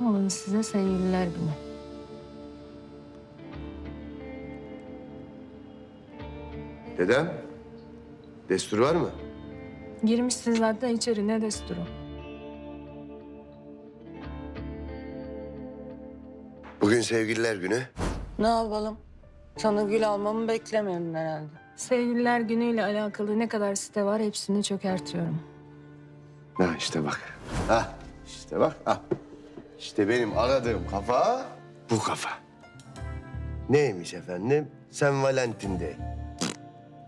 Alın size sevgililer günü. Dedem, destur var mı? Girmişsin zaten içeri ne desturu. Bugün sevgililer günü. Ne yapalım? Sana gül almamı beklemiyordun herhalde. Sevgililer günüyle alakalı ne kadar site var hepsini çökertiyorum. Ha işte bak. Ha işte bak. Ha. İşte benim aradığım kafa bu kafa. Neymiş efendim? Sen Valentin de.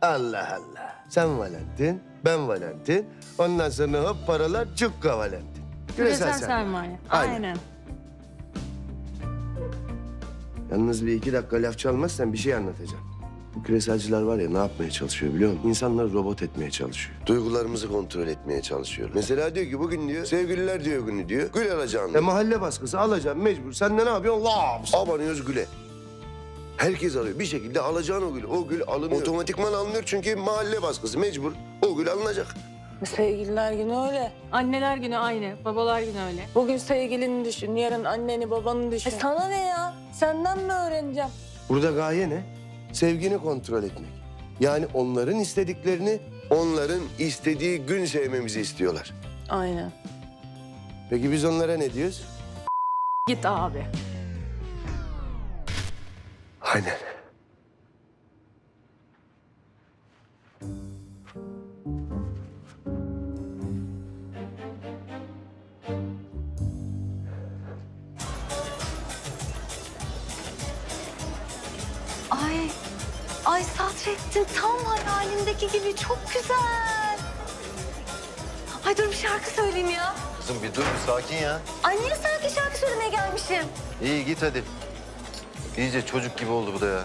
Allah Allah. Sen Valentin, ben Valentin. Ondan sonra hop paralar cukka Valentin. Küresel sermaye. Aynen. Aynen. Yalnız bir iki dakika laf çalmazsan bir şey anlatacağım. Bu küreselciler var ya ne yapmaya çalışıyor biliyor musun? İnsanları robot etmeye çalışıyor. Duygularımızı kontrol etmeye çalışıyor. Mesela diyor ki bugün diyor sevgililer diyor günü diyor. Gül alacaksın. E mahalle baskısı alacağım mecbur. Sen de ne yapıyorsun? Laps. Abanıyoruz güle. Herkes alıyor. Bir şekilde alacağın o gül. O gül alınıyor. Otomatikman alınıyor çünkü mahalle baskısı mecbur. O gül alınacak. Sevgililer günü öyle. Anneler günü aynı, babalar günü öyle. Bugün sevgilini düşün, yarın anneni babanı düşün. E sana ne ya? Senden mi öğreneceğim? Burada gaye ne? Sevgini kontrol etmek. Yani onların istediklerini onların istediği gün sevmemizi istiyorlar. Aynen. Peki biz onlara ne diyoruz? Git abi. Aynen. Sadrettin tam hayalimdeki gibi çok güzel. Ay dur bir şarkı söyleyeyim ya. Kızım bir dur, bir sakin ya. Ay niye sanki şarkı söylemeye gelmişim? İyi git hadi. İyice çocuk gibi oldu bu da ya.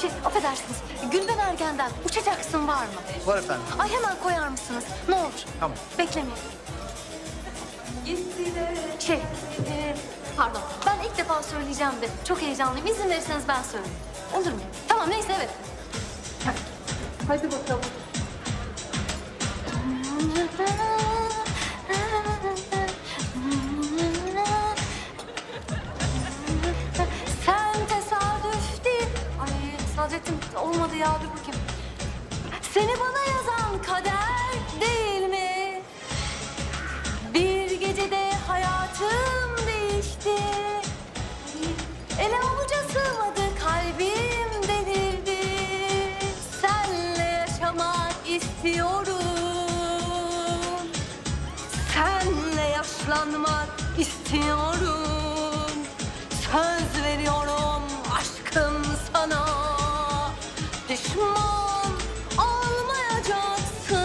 Şey, affedersiniz. Gülben Ergen'den uçacaksın var mı? Var efendim. Ay hemen koyar mısınız? Ne olur. Tamam. Beklemeyin. Şey, pardon. Ben ilk defa söyleyeceğim de çok heyecanlıyım. İzin verirseniz ben söyleyeyim. Olur mu? Tamam neyse evet. Hadi bakalım. Sen tesadüf değil. Ay Sadrettin olmadı ya dur bakayım. Seni bana yazan kader istiyorum. Senle yaşlanmak istiyorum. Söz veriyorum aşkım sana. Pişman olmayacaksın.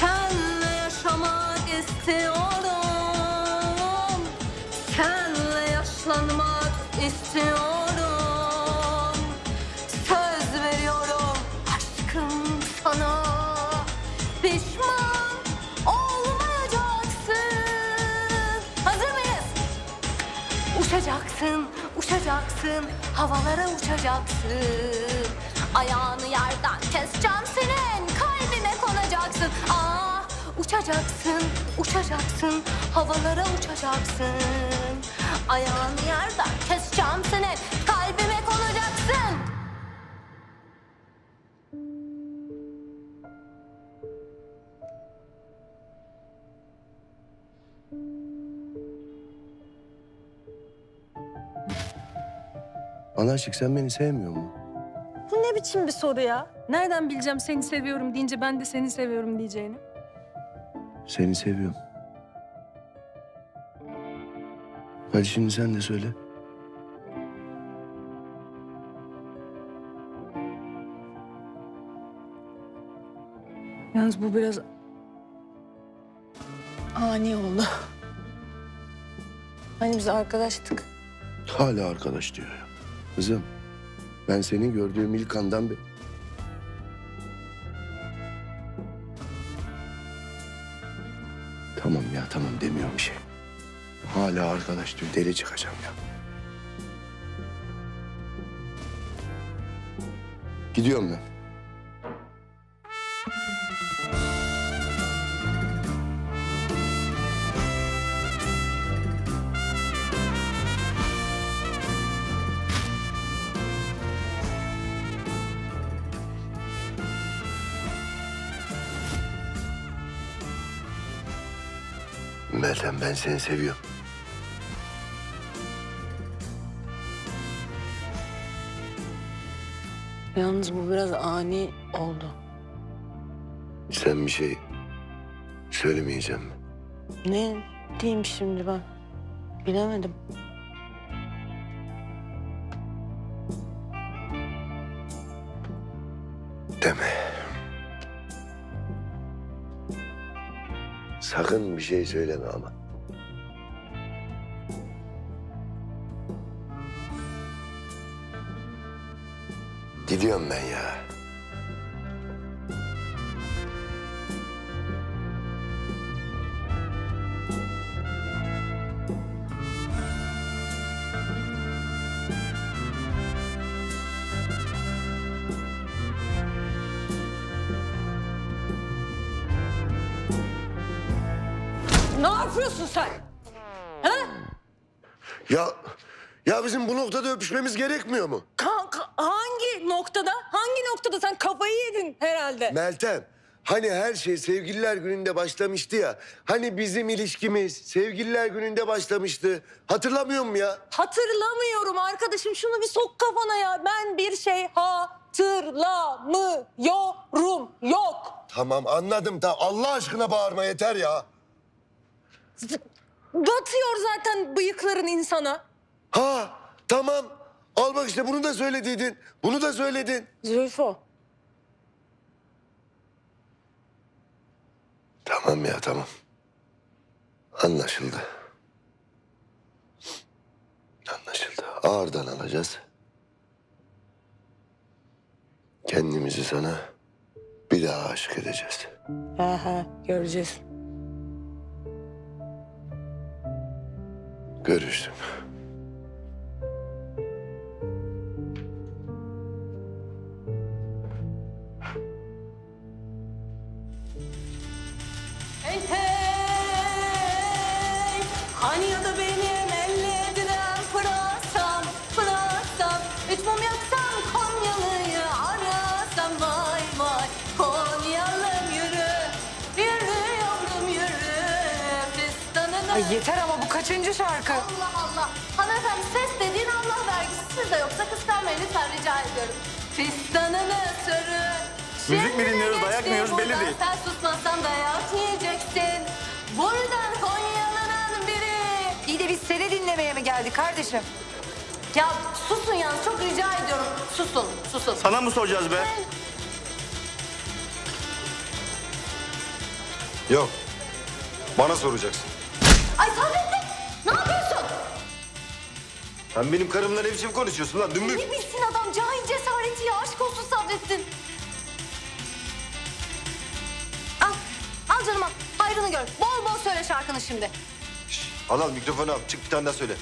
Senle yaşamak istiyorum. Senle yaşlanmak istiyorum. Uçacaksın, uçacaksın, havalara uçacaksın. Ayağını yerden keseceğim senin, kalbime konacaksın. Ah, uçacaksın, uçacaksın, havalara uçacaksın. Ayağını yerden keseceğim senin, kalbime konacaksın. Anacık sen beni sevmiyor musun? Bu ne biçim bir soru ya? Nereden bileceğim seni seviyorum deyince ben de seni seviyorum diyeceğini? Seni seviyorum. Hadi şimdi sen de söyle. Yalnız bu biraz ani oldu. Hani biz arkadaştık. Hala arkadaş diyor ya. Kızım ben seni gördüğüm ilk andan beri... Tamam ya tamam demiyorum bir şey. Hala arkadaş diyor deli çıkacağım ya. Gidiyorum ben. Meltem ben seni seviyorum. Yalnız bu biraz ani oldu. Sen bir şey söylemeyeceğim mi? Ne diyeyim şimdi ben? Bilemedim. Deme. Sakın bir şey söyleme ama. Gidiyorum ben ya. Ne yapıyorsun sen? Ya ya bizim bu noktada öpüşmemiz gerekmiyor mu? Kanka hangi noktada? Hangi noktada sen kafayı yedin herhalde? Meltem, hani her şey sevgililer gününde başlamıştı ya. Hani bizim ilişkimiz sevgililer gününde başlamıştı. Hatırlamıyor musun ya? Hatırlamıyorum arkadaşım. Şunu bir sok kafana ya. Ben bir şey hatırlamıyorum. Yok. Tamam anladım. Tamam. Allah aşkına bağırma yeter ya. Batıyor zaten bıyıkların insana. Ha tamam. Al bak işte bunu da söylediydin. Bunu da söyledin. Zülfo. Tamam ya tamam. Anlaşıldı. Anlaşıldı. Ağırdan alacağız. Kendimizi sana bir daha aşık edeceğiz. Aha göreceğiz. Görüştüm. Ay yeter ama bu kaçıncı şarkı? Allah Allah. Hanımefendi ses dediğin Allah vergisi sizde yoksa kıskanmayın lütfen rica ediyorum. Fistanını sürü. Müzik mi dinliyoruz, dayak mı yiyoruz belli değil. Sen susmazsan dayak yiyeceksin. Buradan Konyalı'nın biri. İyi de biz seni dinlemeye mi geldik kardeşim? Ya susun yalnız çok rica ediyorum. Susun, susun. Sana mı soracağız be? Yok. Bana soracaksın. Ay Sadrettin ne yapıyorsun? Sen benim karımla ne biçim konuşuyorsun lan dümbük? Ne bilsin adam cahil cesareti ya aşk olsun Sadrettin. Al, al canım al. Hayrını gör. Bol bol söyle şarkını şimdi. Şş, al al mikrofonu al. Çık bir tane daha söyle.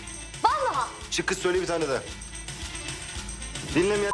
Vallahi. Çık kız söyle bir tane daha. Dinlemeyen